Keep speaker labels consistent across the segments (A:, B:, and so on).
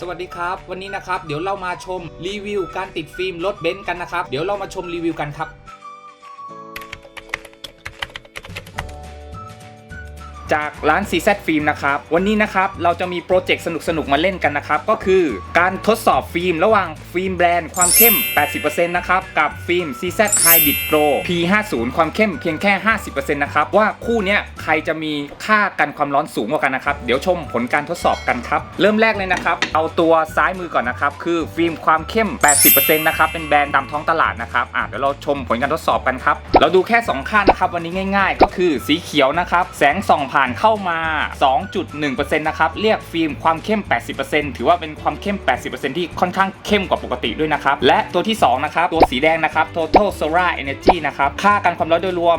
A: สวัสดีครับ วันนี้นะครับ เดี๋ยวเรามาชมรีวิวการติดฟิล์มรถเบนซ์กันนะครับ เดี๋ยวเรามาชมรีวิวกันครับ จากร้าน CZ ฟิล์มนะครับ วันนี้นะครับเราจะมีโปรเจกต์สนุกๆ มาเล่นกันนะครับ ก็คือการทดสอบฟิล์มระหว่างฟิล์มแบรนด์ความเข้ม 80%นะครับ กับฟิล์ม CZ Hybrid Pro P50 ความเข้มเพียงแค่ 50%นะครับ ว่าคู่เนี้ยใครจะมีค่ากันความร้อนสูงกว่ากันนะครับ เดี๋ยวชมผลการทดสอบกันครับ เริ่มแรกเลยนะครับ เอาตัวซ้ายมือก่อนนะครับ คือฟิล์มความเข้ม 80%นะครับ เป็นแบรนด์ตามท้องตลาดนะครับ อะเดี๋ยวเราชมผลการทดสอบกันครับ เราดูแค่ 2 ค่านะครับ วันนี้ง่าย ๆ ก็คือสีเขียวนะครับ แสงส่องผ่านเข้ามา 2.1%นะครับ เรียกฟิล์มความเข้ม 80%ถือว่าเป็นความเข้ม 80%ที่ค่อนข้างเข้มกว่าปกติด้วยนะครับ และตัวที่ 2 นะครับ ตัวสีแดงนะครับ total solar energy นะครับ ค่ากันความร้อนโดยรวม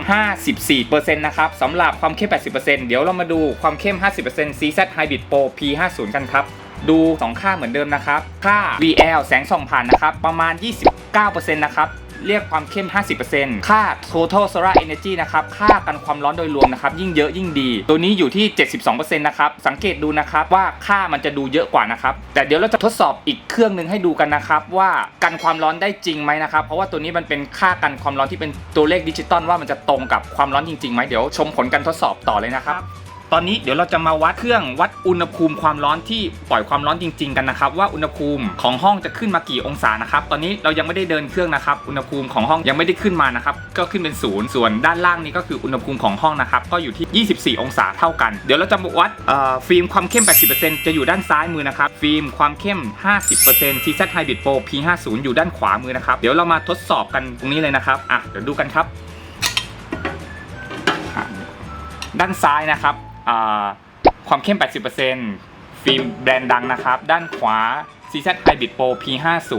A: 54%นะครับสำหรับความเข้ม 80%เดี๋ยวเรามาดูความเข้ม 50% CZ Hybrid Pro P50 กันครับดู 2 ค่าเหมือนเดิมนะครับ ค่า VL แสงส่องผ่านนะครับ ประมาณ 29%นะครับ เรียกความเข้ม 50%ค่า total solar energy นะครับ ค่ากันความร้อนโดยรวมนะครับ ยิ่งเยอะยิ่งดี ตัวนี้อยู่ที่ 72%นะครับ สังเกตดูนะครับว่าค่ามันจะดูเยอะกว่านะครับ แต่เดี๋ยวเราจะทดสอบอีกเครื่องหนึ่งให้ดูกันนะครับ ว่ากันความร้อนได้จริงไหมนะครับ เพราะว่าตัวนี้มันเป็นค่ากันความร้อนที่เป็นตัวเลขดิจิตอลว่ามันจะตรงกับความร้อนจริงๆไหมเดี๋ยวชมผลการทดสอบต่อเลยนะครับ ตอนนี้เดี๋ยวเราจะมาวัดเครื่องวัดอุณหภูมิความร้อนที่ปล่อยความร้อนจริง ๆ กันนะครับ ว่าอุณหภูมิของห้องจะขึ้นมากี่องศานะครับ ตอนนี้เรายังไม่ได้เดินเครื่องนะครับ อุณหภูมิของห้องยังไม่ได้ขึ้นมานะครับ ก็ขึ้นเป็นศูนย์ส่วนด้านล่างนี้ก็คืออุณหภูมิของห้องนะครับ ก็อยู่ที่ 24 องศาเท่ากัน เดี๋ยวเราจะมาวัดฟิล์มความเข้ม 80%จะอยู่ด้านซ้ายมือนะครับ ฟิล์มความเข้ม 50% CZ Hybrid Pro P50 อยู่ด้านขวามือนะครับ เดี๋ยวเรามาทดสอบกันตรงนี้เลยนะครับ อะ เดี๋ยวดูกันครับ ด้านซ้ายนะครับ ความเข้ม 80%ฟิล์มแบรนด์ดังนะครับ ด้านขวา CZ Hybrid Pro P50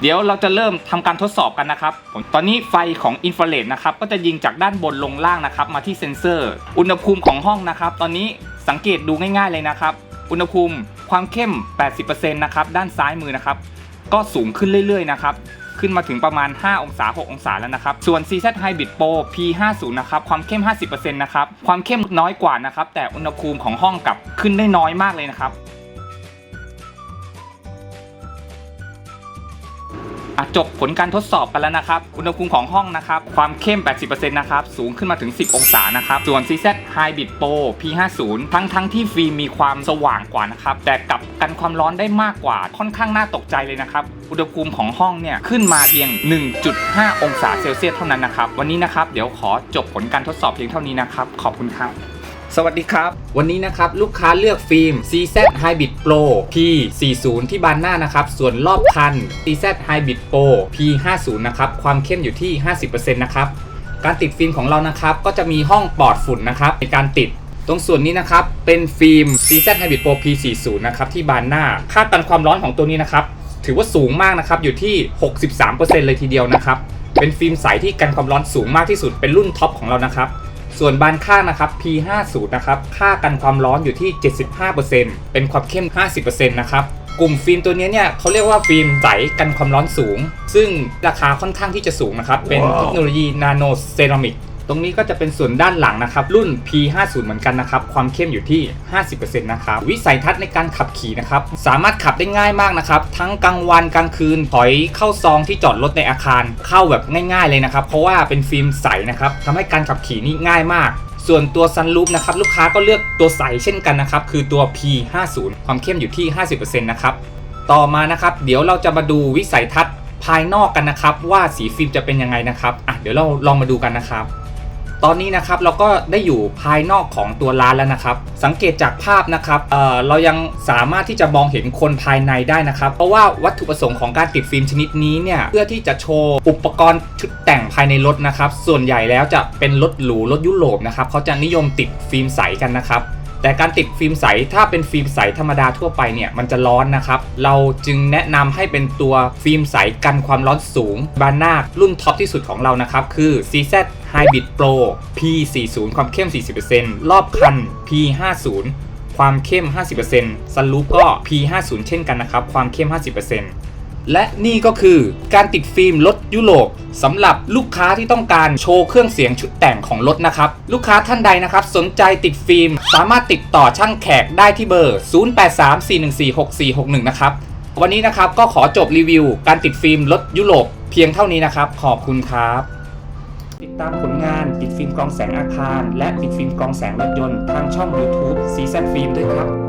A: เดี๋ยวเราจะเริ่มทำการทดสอบกันนะครับ ตอนนี้ไฟของอินฟราเรดนะครับ ก็จะยิงจากด้านบนลงล่างนะครับ มาที่เซ็นเซอร์ อุณหภูมิของห้องนะครับ ตอนนี้สังเกตดูง่ายๆเลยนะครับ อุณหภูมิความเข้ม 80%นะครับ ด้านซ้ายมือนะครับ ก็สูงขึ้นเรื่อยๆนะครับ ขึ้นมาถึงประมาณ 5 องศา 6 องศาแล้วนะครับ ส่วน CZ Hybrid Pro P50 นะครับ ความเข้ม 50%นะครับ ความเข้มน้อยกว่านะครับ แต่อุณหภูมิของห้องกลับขึ้นได้น้อยมากเลยนะครับ อะจบผลการทดสอบกันแล้วนะครับ อุณหภูมิของห้องนะครับ ความเข้ม 80%นะครับ สูงขึ้นมาถึง 10 องศานะครับ ส่วน CZ Hybrid Pro P50 ทั้งทั้งที่ฟิล์มมีความสว่างกว่านะครับ แต่กลับกันความร้อนได้มากกว่า ค่อนข้างน่าตกใจเลยนะครับ อุณหภูมิของห้องเนี่ยขึ้นมาเพียง 1.5 องศาเซลเซียสเท่านั้นนะครับ วันนี้นะครับ เดี๋ยวขอจบผลการทดสอบเพียงเท่านี้นะครับ ขอบคุณครับ สวัสดีครับ วันนี้นะครับ ลูกค้าเลือกฟิล์ม CZ Hybrid Pro P40 ที่บานหน้านะครับ ส่วนรอบคัน CZ Hybrid Pro P50 นะครับ ความเข้มอยู่ที่ 50%นะครับ การติดฟิล์มของเรานะครับ ก็จะมีห้องปลอดฝุ่นนะครับ ในการติดตรงส่วนนี้นะครับ เป็นฟิล์ม CZ Hybrid Pro P40 นะครับที่บานหน้า ค่ากันความร้อนของตัวนี้นะครับ ถือว่าสูงมากนะครับ อยู่ที่ 63%เลยทีเดียวนะครับ เป็นฟิล์มใสที่กันความร้อนสูงมากที่สุด เป็นรุ่นท็อปของเรานะครับ ส่วนบานข้างนะครับ P50 นะครับค่ากันความร้อนอยู่ที่ 75%เป็นความเข้ม 50%นะครับกลุ่มฟิล์มตัวนี้เนี่ยเขาเรียกว่าฟิล์มใสกันความร้อนสูง ซึ่งราคาค่อนข้างที่จะสูงนะครับ เป็นเทคโนโลยีนาโนเซรามิก ตรงนี้ก็จะเป็นส่วนด้านหลังนะครับ รุ่น P50 เหมือนกันนะครับ ความเข้มอยู่ที่ 50%นะครับ วิสัยทัศน์ในการขับขี่นะครับ สามารถขับได้ง่ายมากนะครับ ทั้งกลางวันกลางคืน ถอยเข้าซองที่จอดรถในอาคาร เข้าแบบง่ายๆเลยนะครับ เพราะว่าเป็นฟิล์มใสนะครับทำให้การขับขี่นี่ง่ายมากส่วนตัวซันรูปนะครับลูกค้าก็เลือกตัวใสเช่นกันนะครับ คือตัว P50 ความเข้มอยู่ที่ 50%นะครับ ต่อมานะครับ เดี๋ยวเราจะมาดูวิสัยทัศน์ภายนอกกันนะครับ ว่าสีฟิล์มจะเป็นยังไงนะครับอะเดี๋ยวเราลองมาดูกันนะครับ ตอนนี้นะครับเราก็ได้อยู่ภายนอกของตัวร้านแล้วนะครับ สังเกตจากภาพนะครับเเรายังสามารถที่จะมองเห็นคนภายในได้นะครับ เพราะว่าวัตถุประสงค์ของการติดฟิล์มชนิดนี้เนี่ยเพื่อที่จะโชว์อุปกรณ์ชุดแต่งภายในรถนะครับ ส่วนใหญ่แล้วจะเป็นรถหรูรถยุโรปนะครับเขาจะนิยมติดฟิล์มใสกันนะครับ แต่การติดฟิล์มใสถ้าเป็นฟิล์มใสธรรมดาทั่วไปเนี่ยมันจะร้อนนะครับ เราจึงแนะนำให้เป็นตัวฟิล์มใสกันความร้อนสูงบานหน้ารุ่นท็อปที่สุดของเรานะครับ คือ CZ Hybrid Pro P40 ความเข้ม 40%รอบคัน P50 ความเข้ม 50%ซันรูปก็ P50 เช่นกันนะครับ ความเข้ม 50% และนี่ก็คือการติดฟิล์มรถยุโรปสำหรับลูกค้าที่ต้องการโชว์เครื่องเสียงชุดแต่งของรถนะครับ ลูกค้าท่านใดนะครับ สนใจติดฟิล์ม สามารถติดต่อช่างแขกได้ที่เบอร์ 0834146461 นะครับ วันนี้นะครับก็ขอจบรีวิว การติดฟิล์มรถยุโรปเพียงเท่านี้นะครับ ขอบคุณครับ ติดตามผลงานติดฟิล์มกองแสงอาคาร และติดฟิล์มกองแสงรถยนต์ทางช่อง YouTube CZ Film ด้วยครับ